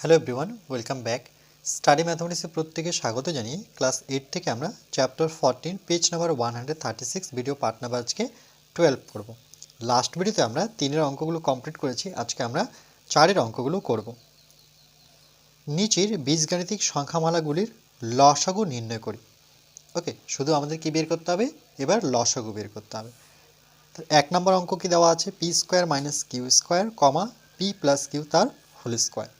Hello everyone welcome back study ম্যাথমেটিক্সে প্রত্যেকে স্বাগত জানিয়ে ক্লাস এইট থেকে আমরা chapter fourteen page number one hundred thirty six video part number আজকে টুয়েলভ করব লাস্ট ভিডিওতে আমরা তিনের অঙ্কগুলো কমপ্লিট করেছি, আজকে আমরা চারের অঙ্কগুলো করব। নিচের বীজগাণিতিক সংখ্যামালাগুলির লসাগু নির্ণয় করি। ওকে শুধু আমাদের কি বের করতে হবে? এবার লসাগু বের করতে হবে। তো এক নম্বর অঙ্ক কি দেওয়া আছে? P square minus Q square comma P plus Q তার হোল স্কোয়ার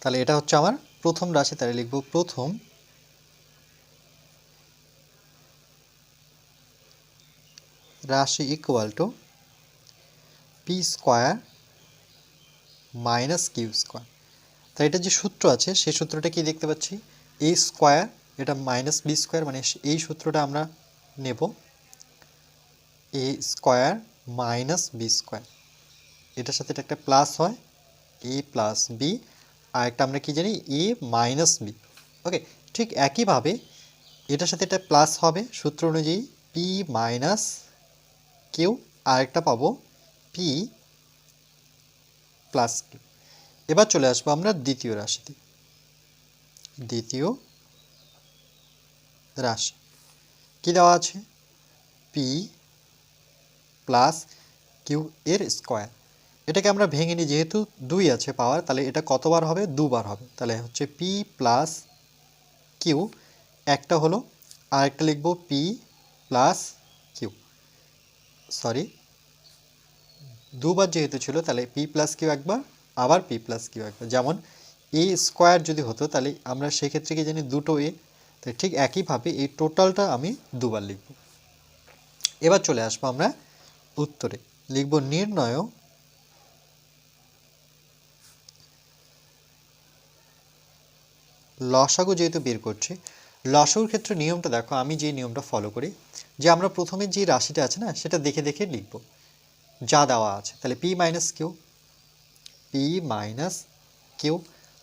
তাহলে এটা হচ্ছে আমার প্রথম রাশি, তাহলে লিখব প্রথম। রাশি equal to P square minus Q square তাই এটা যে সূত্র আছে, সেই সূত্রটা কি দেখতে পাচ্ছি? এ স্কোয়ার এটা মাইনাস বি স্কোয়ার মানে এই সূত্রটা আমরা নেব। A square minus B square এটার সাথে এটা একটা প্লাস হয় এ প্লাস বি আর একটা আমরা কি জানি? এ মাইনাস বি ওকে ঠিক একইভাবে এটার সাথে এটা প্লাস হবে। সূত্র অনুযায়ী পি মাইনাস কিউ আরেকটা পাবো পি প্লাস কিউ এবার চলে আসব আমরা দ্বিতীয় রাশিতে। দ্বিতীয় রাশি। কি দেওয়া আছে? পি প্লাস কিউ এর স্কোয়ার এটাকে আমরা ভেঙে নিই, যেহেতু দুই আছে পাওয়ার তাহলে এটা কতবার হবে? দুবার হবে। তাহলে হচ্ছে পি প্লাস কিউ একটা হলো আর একটা লিখব পি প্লাস কিউ সরি দুবার যেহেতু ছিল, তাহলে পি প্লাস কিউ একবার, আবার পি প্লাস কিউ একবার। যেমন এ স্কোয়ার যদি হতো, তাহলে আমরা সেক্ষেত্রে কি জানি দুটো এ তাই ঠিক একইভাবে এই টোটালটা আমি দুবার লিখব। এবার চলে আসব আমরা উত্তরে। লিখব নির্ণয় লসাগু যেহেতু বের করছি, লসাগুর ক্ষেত্রে নিয়মটা দেখো, আমি যে নিয়মটা ফলো করি, যে আমরা প্রথমে যে রাশিটা আছে না, সেটা দেখে দেখে লিখব। যা দেওয়া আছে, তাহলে P minus Q P minus Q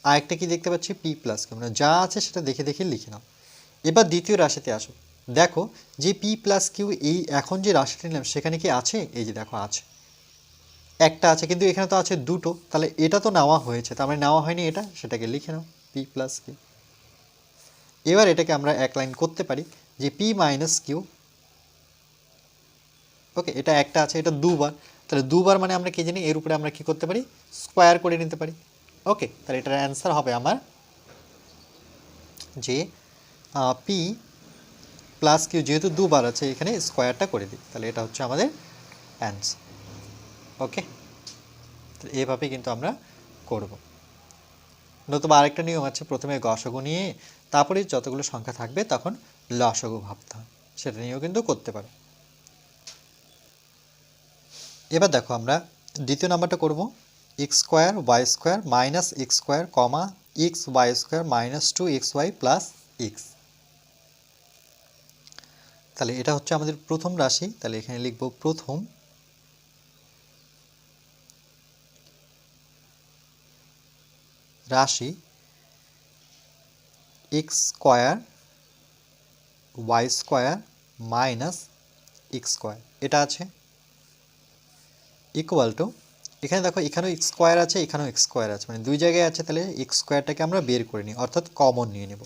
আরেকটা কি দেখতে পাচ্ছি? পি প্লাস কিউ মানে যা আছে সেটা দেখে দেখে লিখে নাও। এবার দ্বিতীয় রাশিতে আসো, দেখো যে পি প্লাস কিউ এই এখন যে রাশিটা নিলাম, সেখানে কি আছে? এই যে দেখো, আছে। একটা আছে, কিন্তু এখানে তো আছে দুটো, তাহলে এটা তো নেওয়া হয়েছে, তার মানে নেওয়া হয়নি এটা, সেটাকে লিখে নাও পি প্লাস কিউ এবার এটাকে আমরা এক লাইন করতে পারি যে পি মাইনাস কিউ ওকে এটা একটা আছে, এটা দুবার। তাহলে দুবার মানে আমরা কি জানি? এর উপরে আমরা কি করতে পারি? স্কোয়ার করে নিতে পারি। ওকে তাহলে এটার অ্যান্সার হবে আমার যে পি প্লাস কিউ যেহেতু দুবার আছে, এখানে স্কোয়ারটা করে দিই। তাহলে এটা হচ্ছে আমাদের অ্যান্সার ওকে তো এভাবে কিন্তু আমরা করব। নতুবা আরেকটা নিয়ম আছে, প্রথমে গসগু নিয়ে তারপরে যতগুলো সংখ্যা থাকবে তখন লসগু ভাবতে হয়। সেটা নিয়েও কিন্তু করতে পারো। এবার দেখো আমরা দ্বিতীয় নাম্বারটা করব। X square Y square minus X square comma X Y square minus two X Y plus X তাহলে এটা হচ্ছে আমাদের প্রথম রাশি। তাহলে এখানে লিখব প্রথম রাশি X square, Y square minus X square. এটা আছে ইকুয়াল টু এখানে দেখো এখানেও এক্স স্কোয়ার আছে, এখানেও এক্স স্কোয়ার আছে। মানে দুই জায়গায় আছে, তাহলে এক্স স্কোয়ারটাকে আমরা বের করে নিই, অর্থাৎ কমন নিয়ে নেব।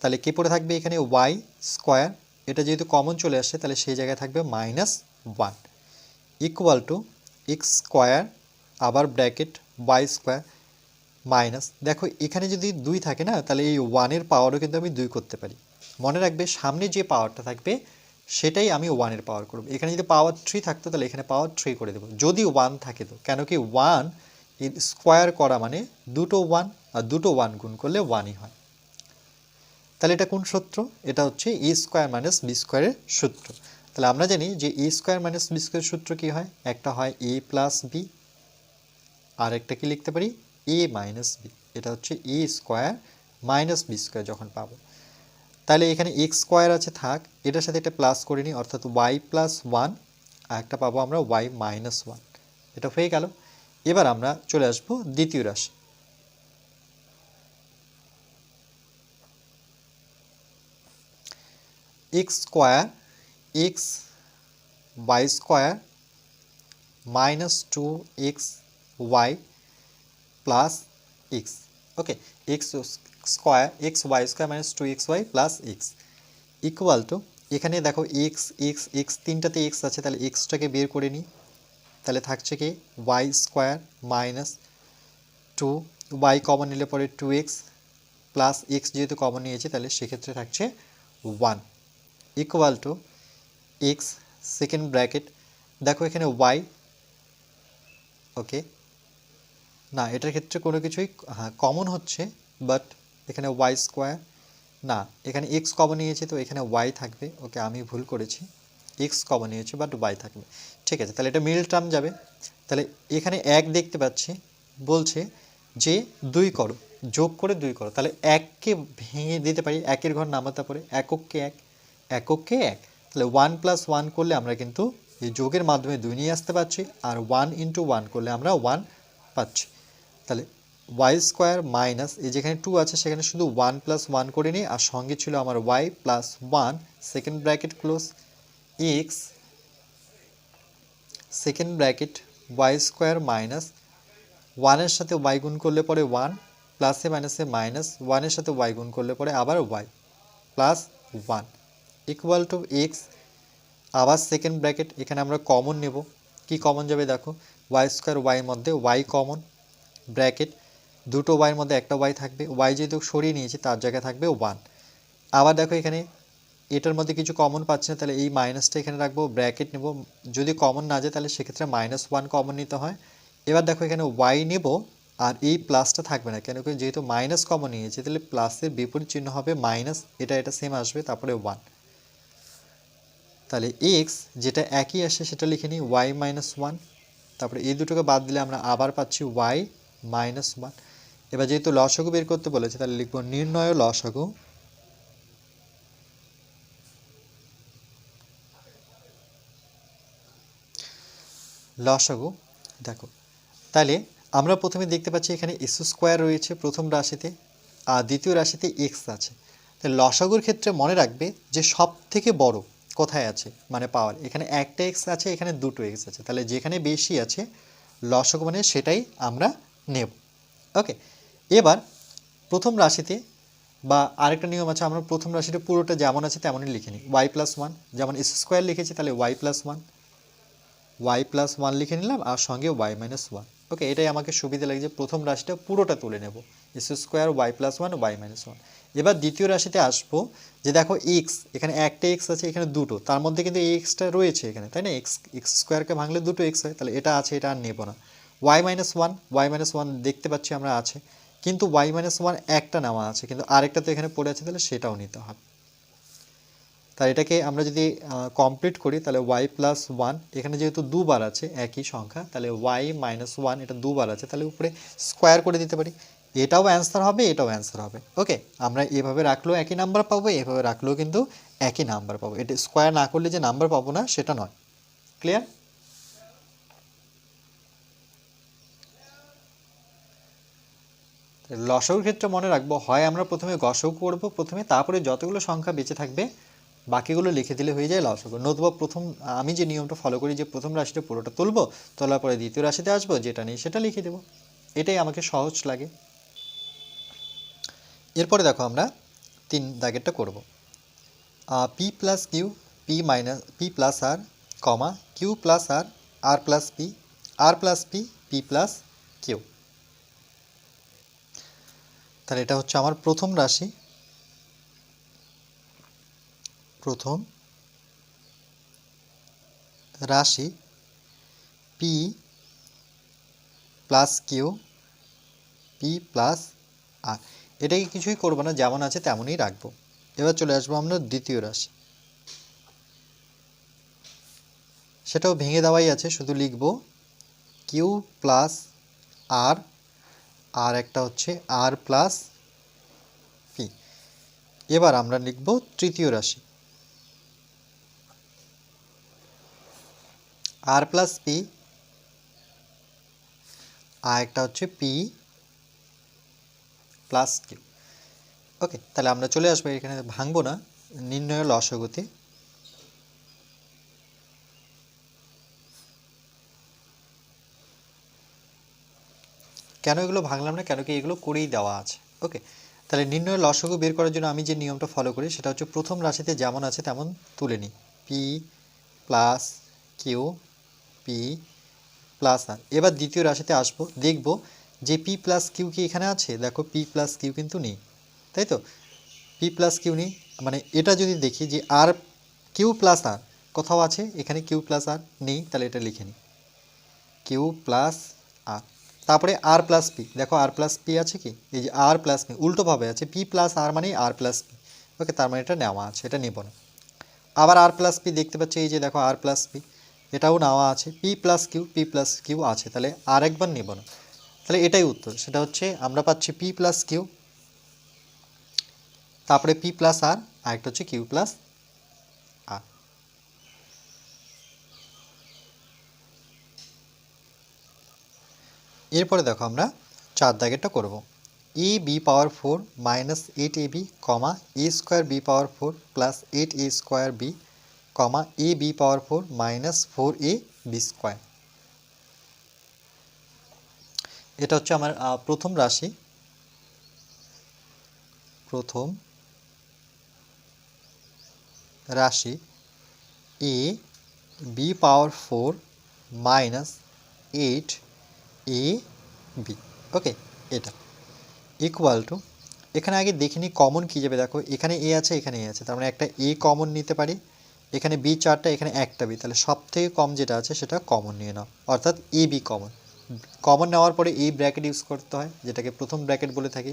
তাহলে কে পড়ে থাকবে এখানে? Y square. এটা যেহেতু কমন চলে আসছে, তাহলে সেই জায়গায় থাকবে minus one equal to X square আবার ব্র্যাকেট ওয়াই স্কোয়ার। মাইনাস। দেখো, এখানে যদি দুই থাকে না, তাহলে এই ওয়ানের পাওয়ারও কিন্তু আমি দুই করতে পারি। মনে রাখবে, সামনে যে পাওয়ারটা থাকবে, সেটাই আমি ওয়ানের পাওয়ার করব। এখানে যদি পাওয়ার থ্রি থাকতো, তাহলে এখানে পাওয়ার থ্রি করে দেবো। যদি ওয়ান থাকে তো, কেন কি ওয়ান স্কোয়ার করা মানে দুটো ওয়ান আর দুটো ওয়ান গুণ করলে ওয়ানই হয়। তাহলে এটা কোন সূত্র? এটা হচ্ছে এ স্কোয়ার মাইনাস বি স্কোয়ারের সূত্র। তাহলে আমরা জানি যে A square minus B square সূত্র কী হয়? একটা হয় এ প্লাস বি আর একটা কি লিখতে পারি? এ মাইনাস বি এটা হচ্ছে A square minus B square যখন পাবো। তাহলে এখানে এক্স স্কোয়ার আছে, থাক, এটার সাথে এটা প্লাস করে নিই, অর্থাৎ ওয়াই প্লাস ওয়ান আর একটা পাবো আমরা ওয়াই মাইনাস ওয়ান এটা হয়ে গেল। এবার আমরা চলে আসব দ্বিতীয় রাশি। X square X Y square minus two X Y plus X okay X square X Y square minus two X Y plus X equal to এখানে দেখো এক্স এক্স এক্স তিনটাতে এক্স আছে, তাহলে এক্সটাকে বের করে নিই তাহলে থাকছে কি Y square minus two Y common নিলে পরে টু এক্স প্লাস এক্স যেহেতু কমন নিয়েছি, তাহলে সেক্ষেত্রে থাকছে one equal to X second bracket দেখো এখানে ওয়াই ওকে না, এটার ক্ষেত্রে কোনো কিছুই হ্যাঁ কমন হচ্ছে বাট এখানে ওয়াই স্কোয়ার না, এখানে এক্স কমন নিয়েছে, তো এখানে ওয়াই থাকবে, ওকে আমি ভুল করেছি এক্স কমন নিয়েছে বাট ওয়াই থাকবে, ঠিক আছে, তাহলে এটা মিল টার্ম যাবে, তাহলে এখানে এক দেখতে পাচ্ছি, বলছে যে দুই করো, যোগ করে দুই করো, তাহলে এককে ভেঙে দিতে পারি, একের ঘর নামাতে পারে, একককে এক একককে এক, তাহলে ওয়ান প্লাস ওয়ান করলে আমরা কিন্তু এই যোগের মাধ্যমে দুই নিয়ে আসতে পারছি, আর ওয়ান ইন্টু ওয়ান করলে আমরা ওয়ান পাচ্ছি। তাহলে ওয়াই স্কোয়ার মাইনাস এই যেখানে টু আছে, সেখানে শুধু ওয়ান প্লাস ওয়ান করে নিই আর সঙ্গে ছিল আমার Y plus one second bracket close X second bracket Y square minus ওয়ানের সাথে ওয়াই গুণ করলে পরে ওয়ান প্লাসে মাইনাসে মাইনাস ওয়ানের সাথে ওয়াই গুণ করলে পরে আবার Y plus one equal to X আবার সেকেন্ড ব্র্যাকেট এখানে আমরা কমন নেব। কি কমন যাবে দেখো? ওয়াই স্কোয়ার ওয়াইয়ের মধ্যে ওয়াই কমন ব্র্যাকেট, দুটো ওয়াইয়ের মধ্যে একটা ওয়াই থাকবে ওয়াই যেহেতু সরিয়ে নিয়েছি, তার জায়গায় থাকবে ওয়ান আবার দেখো এখানে এটার মধ্যে কিছু কমন পাচ্ছি না, তাহলে এই মাইনাসটা এখানে রাখব, ব্র্যাকেট নেব। যদি কমন না যায়, তাহলে সেক্ষেত্রে মাইনাস ওয়ান কমন নিতে হয়। এবার দেখো এখানে ওয়াই নেব, আর এই প্লাসটা থাকবে না, কেন কি যেহেতু মাইনাস কমন নিয়েছে, তাহলে প্লাসের বিপরীত চিহ্ন হবে মাইনাস এটা এটা সেম আসবে, তারপরে ওয়ান তাহলে এক্স যেটা একই আসে, সেটা লিখে নিই ওয়াই মাইনাস ওয়ান তারপরে এই দুটোকে বাদ দিলে আমরা আবার পাচ্ছি ওয়াই মাইনাস ওয়ান এবার যেহেতু লসগু বের করতে বলেছে, তাহলে লিখব নির্ণয় লসগু লসগু দেখো, তাহলে আমরা প্রথমে দেখতে পাচ্ছি এখানে এস স্কোয়ার রয়েছে প্রথম রাশিতে, আর দ্বিতীয় রাশিতে এক্স আছে। তাহলে লসাগুর ক্ষেত্রে মনে রাখবে যে সব থেকে বড় কোথায় আছে মানে পাওয়ার এখানে একটা এক্স আছে, এখানে দুটো এক্স আছে। তাহলে যেখানে বেশি আছে লসক মানে সেটাই আমরা নেব। ওকে এবার প্রথম রাশিতে বা আরেকটা নিয়ম আছে, আমরা প্রথম রাশিটা পুরোটা যেমন আছে তেমনই লিখে নিই। ওয়াই প্লাস ওয়ান যেমন এস স্কোয়ার লিখেছি, তাহলে Y plus one Y plus one লিখে নিলাম, আর সঙ্গে ওয়াই মাইনাস ওয়ান ওকে এটাই আমাকে সুবিধা লাগে যে প্রথম রাশিটা পুরোটা তুলে নেব। S square Y plus one Y minus one এবার দ্বিতীয় রাশিতে আসব, যে দেখো এক্স এখানে একটা এক্স আছে, এখানে দুটো। তার মধ্যে কিন্তু এক্সটা রয়েছে এখানে, তাই না? এক্স এক্স স্কোয়ারকে ভাঙলে দুটো এক্স হয়, তাহলে এটা আছে, এটা আর নেব না। Y minus one Y minus one দেখতে পাচ্ছি আমরা আছে, কিন্তু ওয়াই মাইনাস ওয়ান একটা নেওয়া আছে, কিন্তু আরেকটা তো এখানে পড়ে আছে, তাহলে সেটাও নিতে হবে। তাই এটাকে আমরা যদি কমপ্লিট করি, তাহলে ওয়াই প্লাস ওয়ান এখানে যেহেতু দুবার আছে, একই সংখ্যা, তাহলে ওয়াই মাইনাস ওয়ান এটা দুবার আছে, তাহলে উপরে স্কোয়ার করে দিতে পারি। এটাও অ্যান্সার হবে, এটাও অ্যান্সার হবে। ওকে আমরা এভাবে রাখলেও একই নাম্বার পাবো, এভাবে রাখলেও কিন্তু একই নাম্বার পাবো। এটা স্কোয়ার না করলে যে নাম্বার পাবো না, সেটা নয়। ক্লিয়ার লসকের ক্ষেত্রে মনে রাখব, হয় আমরা প্রথমে গসক করব, প্রথমে তারপরে যতগুলো সংখ্যা বেঁচে থাকবে, বাকিগুলো লিখে দিলে হয়ে যায় লসক নতুবা প্রথম, আমি যে নিয়মটা ফলো করি যে প্রথম রাশিটা পুরোটা তুলবো, তোলার পরে দ্বিতীয় রাশিতে আসব, যেটা নেই সেটা লিখে দেবো। এটাই আমাকে সহজ লাগে। এরপরে দেখো আমরা তিন দাগেরটা করব। P plus Q P minus P plus R comma Q plus R R plus P R plus P P plus Q তাহলে এটা হচ্ছে আমার প্রথম রাশি। প্রথম রাশি P plus Q P plus R এটাকে কিছুই করব না, যেমন আছে তেমনই রাখব। এবার চলে আসব আমরা দ্বিতীয় রাশি। সেটাও ভেঙে দেওয়াই আছে, শুধু লিখব কিউ প্লাস আর আর একটা হচ্ছে আর প্লাস পি। এবার আমরা লিখব তৃতীয় রাশি। আর প্লাস পি, আর একটা হচ্ছে পি প্লাস কিউ। ওকে, তাহলে আমরা চলে আসব, এখানে ভাঙবো না নির্ণয় লসগতি কেন এগুলো ভাঙলাম না, কেন কি এগুলো করেই দেওয়া আছে? ওকে তাহলে নির্ণয় লসগু বের করার জন্য আমি যে নিয়মটা ফলো করি, সেটা হচ্ছে প্রথম রাশিতে যেমন আছে তেমন তুলে নিই। P plus Q P plus R এবার দ্বিতীয় রাশিতে আসব, দেখব যে পি প্লাস কিউ কি এখানে আছে? দেখো পি প্লাস কিউ কিন্তু নেই। তাই তো? পি প্লাস কিউ নেই মানে এটা যদি দেখি যে আর কিউ প্লাস আর, কোথাও আছে? এখানে কিউ প্লাস আর নেই, তাহলে এটা লিখে নিই। কিউ প্লাস আর তারপরে আর প্লাস পি দেখো আর প্লাস পি আছে কি? এই যে আর প্লাস পি উল্টোভাবে আছে। পি প্লাস আর মানেই আর প্লাস পি ওকে তার মানে এটা নেওয়া আছে, এটা নেব না। আবার আর প্লাস পি দেখতে পাচ্ছি, এই যে দেখো আর প্লাস পি এটাও নেওয়া আছে। P plus Q P plus Q আছে, তাহলে আর একবার নেব না। তাহলে এটাই উত্তর, সেটা হচ্ছে আমরা পাচ্ছি পি প্লাস কিউ তারপরে পি প্লাস আর আরেকটা হচ্ছে কিউ প্লাস এরপরে দেখো আমরা চার দাগেরটা করব। A B power four minus eight A B comma A square B power four plus eight A square B comma A B power four minus four A B square এটা হচ্ছে আমার প্রথম রাশি। প্রথম রাশি A B power four minus eight A, B. Okay, এটা। Equal to এখানে আগে দেখিনি কমন কী যাবে, দেখো, এখানে এ আছে, এখানে এ আছে। তার মানে একটা এ কমন নিতে পারি। এখানে বি চারটা, এখানে একটা বি। তাহলে সব থেকে কম যেটা আছে, সেটা কমন নিয়ে নাও। অর্থাৎ এ, বি কমন কমন নেওয়ার পরে এই ব্র্যাকেট ইউজ করতে হয়, যেটাকে প্রথম ব্র্যাকেট বলে থাকি।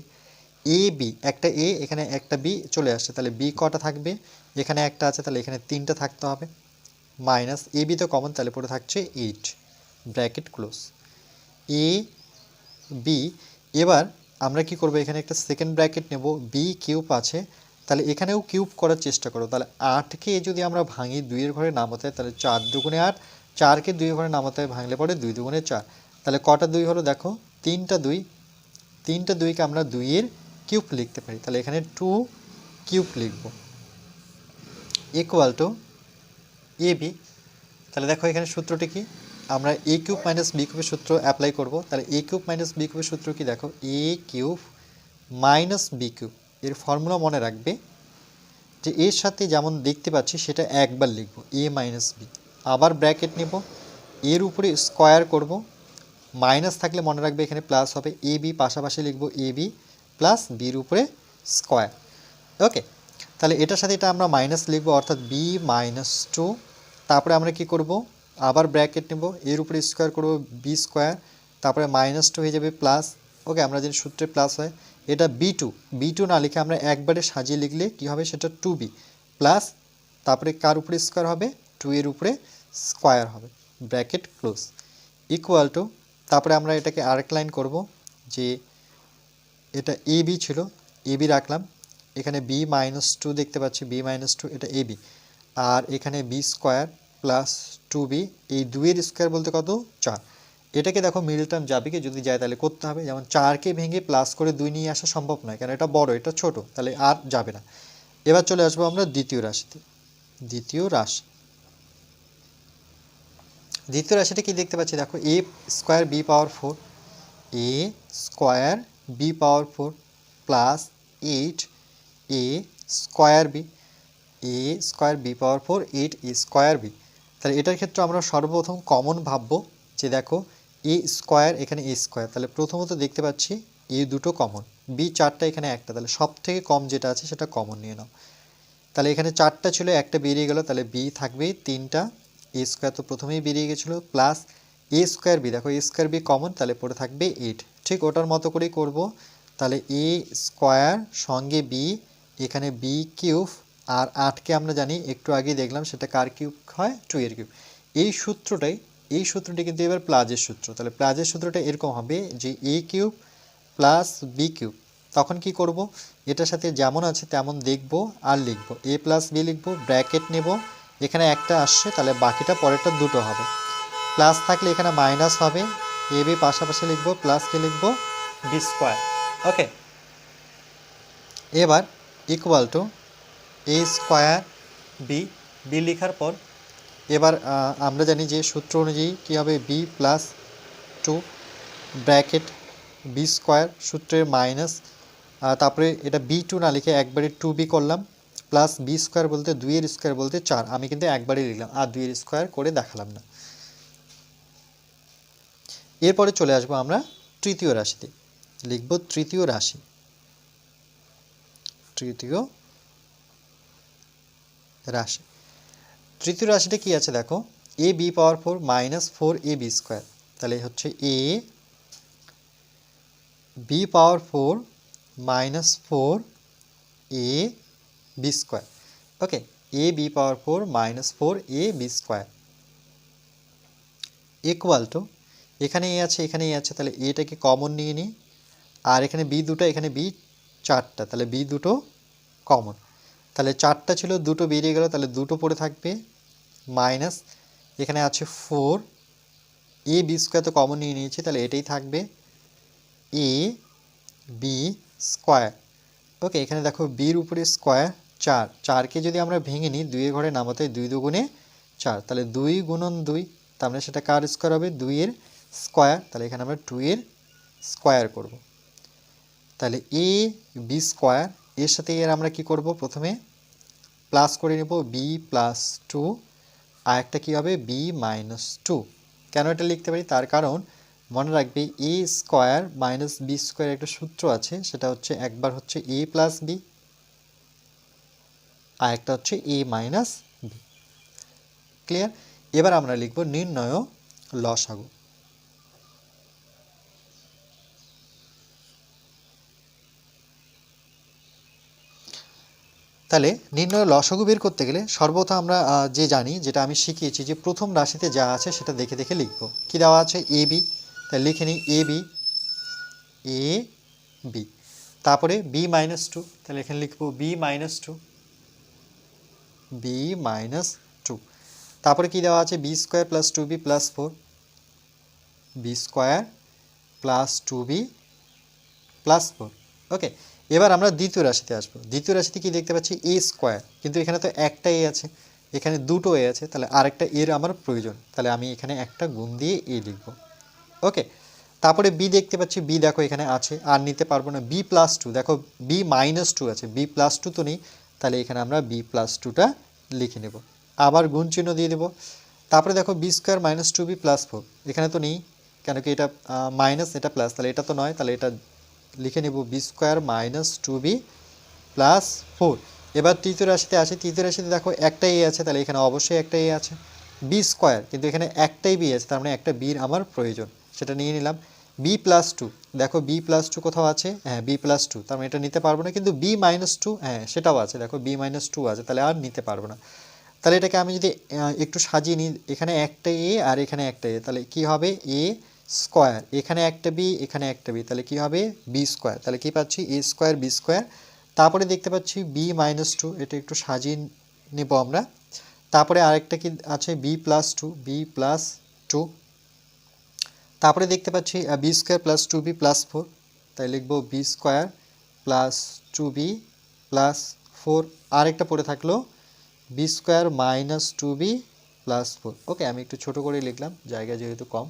এ, বি, একটা এ, এখানে একটা বি চলে আসছে। তাহলে বি কটা থাকবে? এখানে একটা আছে, তাহলে এখানে তিনটা থাকতে হবে। মাইনাস এ, বি তো কমন তাহলে পরে থাকছে eight bracket close A B এবার আমরা কি করব? এখানে একটা সেকেন্ড ব্র্যাকেট নেব। বি কিউব আছে। তাহলে এখানেও কিউব করার চেষ্টা করো। তাহলে আটকে যদি আমরা ভাঙি, দুইয়ের ঘরে নামাতে হয়, তাহলে চার দুগুণে আট। চারকে দুই ঘরে নামাতে হয়, ভাঙলে পরে দুই দুগুণে চার। তাহলে কটা দুই হলো দেখো? তিনটা দুই। তিনটা দুইকে আমরা দুইয়ের কিউব লিখতে পারি। তাহলে এখানে টু কিউব লিখব। ইকুয়াল টু এ বি তাহলে দেখো এখানে সূত্রটি কি? আমরা এ কিউব মাইনাস বি কিউবের সূত্র অ্যাপ্লাই করব। তাহলে এ কিউব মাইনাস বি কিউবের সূত্র কি দেখো? A cube minus B cube এর ফর্মুলা মনে রাখবে যে এর সাথে যেমন দেখতে পাচ্ছি সেটা একবার লিখব। এ মাইনাস বি আবার ব্র্যাকেট নেব। এর উপরে স্কোয়ার করব। মাইনাস থাকলে মনে রাখবে এখানে প্লাস হবে। এ বি পাশাপাশি লিখব এ বি প্লাস বির উপরে স্কোয়ার ওকে তাহলে এটার সাথে এটা আমরা মাইনাস লিখব, অর্থাৎ বি মাইনাস টু তারপরে আমরা কি করব? আবার ব্র্যাকেট নেব, এর উপরে স্কোয়ার করব বি স্কোয়ার তারপরে মাইনাস টু হয়ে যাবে প্লাস ওকে আমরা যদি সূত্রে প্লাস হয়, এটা বি টু বি টু না লিখে আমরা একবারে সাজিয়ে লিখলে কি হবে, সেটা টু বি প্লাস তারপরে কার উপরে স্কোয়ার হবে টু এর উপরে স্কোয়ার হবে ব্র্যাকেট ক্লোজ ইকুয়াল টু তারপরে আমরা এটাকে আরেক লাইন করব, যে এটা এ বি ছিল এ বি রাখলাম, এখানে বি মাইনাস টু দেখতে পাচ্ছি বি মাইনাস টু এটা এ বি আর এখানে B square plus two B এই দুইয়ের স্কোয়ার বলতে কত? চার। এটাকে দেখো মিডল টার্ম যাবে কি যদি যায় তাহলে করতে হবে। যেমন চারকে ভেঙে প্লাস করে দুই নিয়ে আসা সম্ভব নয় কারণ এটা বড়, এটা ছোট, তাহলে আর যাবে না। এবার চলে আসব আমরা দ্বিতীয় রাশিতে। দ্বিতীয় রাশি। দ্বিতীয় রাশিটা কি দেখতে পাচ্ছি? দেখো A square B power four A square B power four plus eight A square B A square B power four eight A square B তাহলে এটার ক্ষেত্রে আমরা সর্বপ্রথম কমন ভাববো যে দেখো এ স্কোয়ার এখানে এ স্কোয়ার তাহলে প্রথমত দেখতে পাচ্ছি এ দুটো কমন বি চারটা এখানে একটা, তাহলে সব থেকে কম যেটা আছে সেটা কমন নিয়ে নাও। তাহলে এখানে চারটা ছিল, একটা বেরিয়ে গেল, তাহলে বি থাকবে তিনটা এ স্কোয়ার তো প্রথমেই বেরিয়ে গেছিল প্লাস এ স্কোয়ার বি দেখো এ স্কোয়ার বি কমন তাহলে পড়ে থাকবে এইট ঠিক ওটার মতো করেই করব, তাহলে এ স্কোয়ার সঙ্গে বি এখানে বি কিউব আর আটকে আমরা জানি, একটু আগে দেখলাম সেটা কার কিউব হয়? টু এর কিউব। এই সূত্রটাই, এই সূত্রটি কিন্তু এবার প্লাজের সূত্র। তাহলে প্লাজের সূত্রটা এরকম হবে যে A cube plus B cube. তখন কি করব? এটার সাথে যেমন আছে তেমন দেখব আর লিখব। এ প্লাস বি লিখব, ব্র্যাকেট নেব। এখানে একটা আসছে, তাহলে বাকিটা পরেরটা দুটো হবে। প্লাস থাকলে এখানে মাইনাস হবে। এ বি পাশাপাশি লিখব প্লাসকে লিখব? বি স্কোয়ার ওকে এবার equal to A square B B লেখার পর, এবার আমরা জানি যে সূত্র অনুযায়ী কী হবে? B plus two bracket B square সূত্রের মাইনাস তারপরে এটা বি টু না লিখে একবারে টু বি করলাম, প্লাস বি স্কোয়ার বলতে দুইয়ের স্কোয়ার বলতে চার। আমি কিন্তু একবারই লিখলাম, আর দুইয়ের স্কোয়ার করে দেখালাম না। এরপরে চলে আসব আমরা তৃতীয় রাশিতে। লিখব তৃতীয় রাশি। তৃতীয় রাশি। তৃতীয় রাশিটা কি আছে দেখো? A B power four minus four A B square. তাহলে হচ্ছে A, B power four minus four A B square. Okay, A B power four minus four A B square. Equal to এখানে এ আছে এখানে A আছে, তাহলে এটাকে common নিয়ে নিই। আর এখানে বি দুটো, এখানে বি চারটা, তাহলে বি দুটো কমন তাহলে চারটা ছিল, দুটো বেরিয়ে গেল, তাহলে দুটো পড়ে থাকবে মাইনাস এখানে আছে ফোর এ বি স্কোয়ার তো কমন নিয়ে নিয়েছি, তাহলে এটাই থাকবে এ বি স্কোয়ার ওকে এখানে দেখো বির উপরে স্কোয়ার চার, চারকে যদি আমরা ভেঙে নিই, দুইয়ের ঘরে নামাতে দুই দুগুণে চার, তাহলে দুই গুণন দুই, তার মানে সেটা কার স্কোয়ার হবে, দুইয়ের স্কোয়ার তাহলে এখানে আমরা টু এর স্কোয়ার করব, তাহলে এ বি স্কোয়ার এর সাথে এর আমরা কি করব, প্রথমে প্লাস করে নেব বি প্লাস টু। আর একটা কী হবে? বি মাইনাস টু কেন এটা লিখতে পারি? তার কারণ মনে রাখবে a square minus b square একটা সূত্র আছে, সেটা হচ্ছে একবার হচ্ছে এ প্লাস বি আর একটা হচ্ছে এ মাইনাস বি ক্লিয়ার এবার আমরা লিখব নির্ণয় লসাগু। তাহলে নির্ণয় লসাগু বের করতে গেলে সর্বপ্রথম আমরা যে জানি, যেটা আমি শিখিয়েছি যে প্রথম রাশিতে যা আছে সেটা দেখে দেখে লিখব। কি দেওয়া আছে? এ বি তাহলে লিখে নিই এ বি এ বি তারপরে বি মাইনাস টু তাহলে এখানে লিখব b minus two b minus two তারপরে কি দেওয়া আছে? B square plus two b plus four b square plus two b plus four okay এবার আমরা দ্বিতীয় রাশিতে আসব। দ্বিতীয় রাশিতে কি দেখতে পাচ্ছি? A square. কিন্তু এখানে তো একটা এ আছে। এখানে দুটো এ আছে। তাহলে আরেকটা এর আমার প্রয়োজন। তাহলে আমি এখানে একটা গুণ দিয়ে এ লিখব। ওকে? তারপরে বি দেখতে পাচ্ছি। বি দেখো এখানে আছে। আর নিতে পারব না। বি প্লাস টু দেখো, বি মাইনাস টু আছে। বি প্লাস টু তো নেই। তাহলে এখানে আমরা বি প্লাস টুটা লিখে নেব। আবার গুণ চিহ্ন দিয়ে দেবো। তারপরে দেখো, b square minus two b plus four এখানে তো নেই। কেন কি এটা মাইনাস এটা প্লাস তাহলে এটা তো নয়। তাহলে এটা লিখে নেব b square minus two b plus four এবার তৃতীয় রাশিতে আসে, তৃতীয় রাশিতে দেখো একটা এ আছে, তাহলে এখানে অবশ্যই একটা এ আছে। বি স্কোয়ার কিন্তু এখানে একটাই বি আছে, তার মানে একটা বির আমার প্রয়োজন। সেটা নিয়ে নিলাম। বি প্লাস টু দেখো বি প্লাস টু কোথাও আছে? হ্যাঁ বি প্লাস টু তার মানে এটা নিতে পারব না, কিন্তু বি মাইনাস টু হ্যাঁ সেটাও আছে, দেখো বি মাইনাস টু আছে, তাহলে আর নিতে পারব না। তাহলে এটাকে আমি যদি একটু সাজিয়ে নিই, এখানে একটা এ আর এখানে একটা এ, তাহলে কি হবে? এ স্কোয়ার, এখানে একটা বি, এখানে একটা বি, তাহলে কি হবে? বি স্কোয়ার, তাহলে কি পাচ্ছি? এ স্কোয়ার, বি স্কোয়ার, তারপরে দেখতে পাচ্ছি বি মাইনাস টু এটা একটু সাজিয়ে নেব আমরা। তারপরে আরেকটা কি আছে? B plus two b plus two তারপরে দেখতে পাচ্ছি b square plus two b plus four তাই লিখব b square plus two b plus four আরেকটা পড়ে থাকল, b square minus two b plus four okay আমি একটু ছোটো করে লিখলাম, জায়গা যেহেতু কম।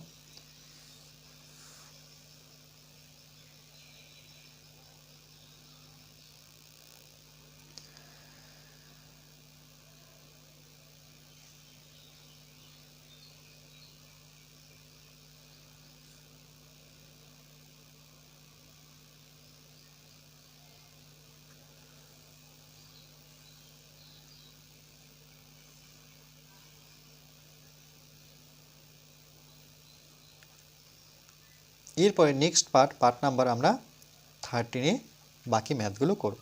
এরপরে নেক্সট পার্ট পার্ট নাম্বার আমরা থার্টিনে বাকি ম্যাথগুলো করব।